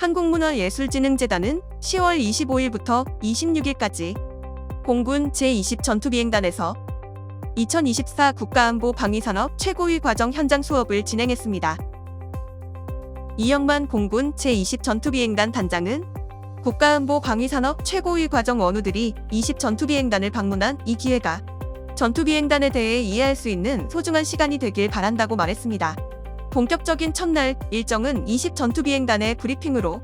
한국문화예술진흥재단은 10월 25일부터 26일까지 공군 제20 전투비행단에서 2024 국가안보 방위산업 최고위 과정 현장 수업을 진행했습니다. 이영만 공군 제20 전투비행단 단장은 국가안보 방위산업 최고위 과정 원우들이 20 전투비행단을 방문한 이 기회가 전투비행단에 대해 이해할 수 있는 소중한 시간이 되길 바란다고 말했습니다. 본격적인 첫날 일정은 20 전투비행단의 브리핑으로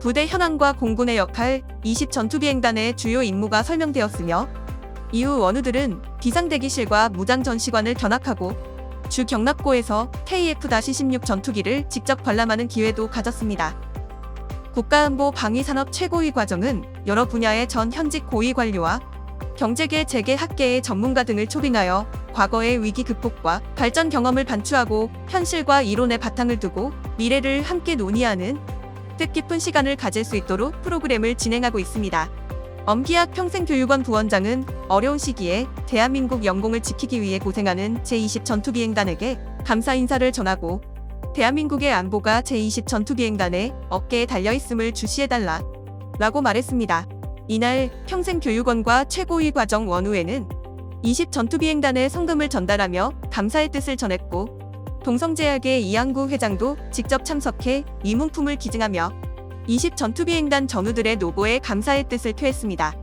부대 현황과 공군의 역할, 20 전투비행단의 주요 임무가 설명되었으며 이후 원우들은 비상대기실과 무장 전시관을 견학하고 주 경납고에서 KF-16 전투기를 직접 관람하는 기회도 가졌습니다. 국가안보 방위산업 최고위 과정은 여러 분야의 전 현직 고위 관료와 경제계 재계 학계의 전문가 등을 초빙하여 과거의 위기 극복과 발전 경험을 반추하고 현실과 이론의 바탕을 두고 미래를 함께 논의하는 뜻깊은 시간을 가질 수 있도록 프로그램을 진행하고 있습니다. 엄기학 평생교육원 부원장은 어려운 시기에 대한민국 영공을 지키기 위해 고생하는 제20 전투비행단에게 감사 인사를 전하고 대한민국의 안보가 제20 전투비행단의 어깨에 달려있음을 주시해달라 라고 말했습니다. 이날 평생교육원과 최고위 과정 원우에는 20 전투비행단의 성금을 전달하며 감사의 뜻을 전했고 동성제약의 이양구 회장도 직접 참석해 이 문품을 기증하며 20 전투비행단 전우들의 노고에 감사의 뜻을 표했습니다.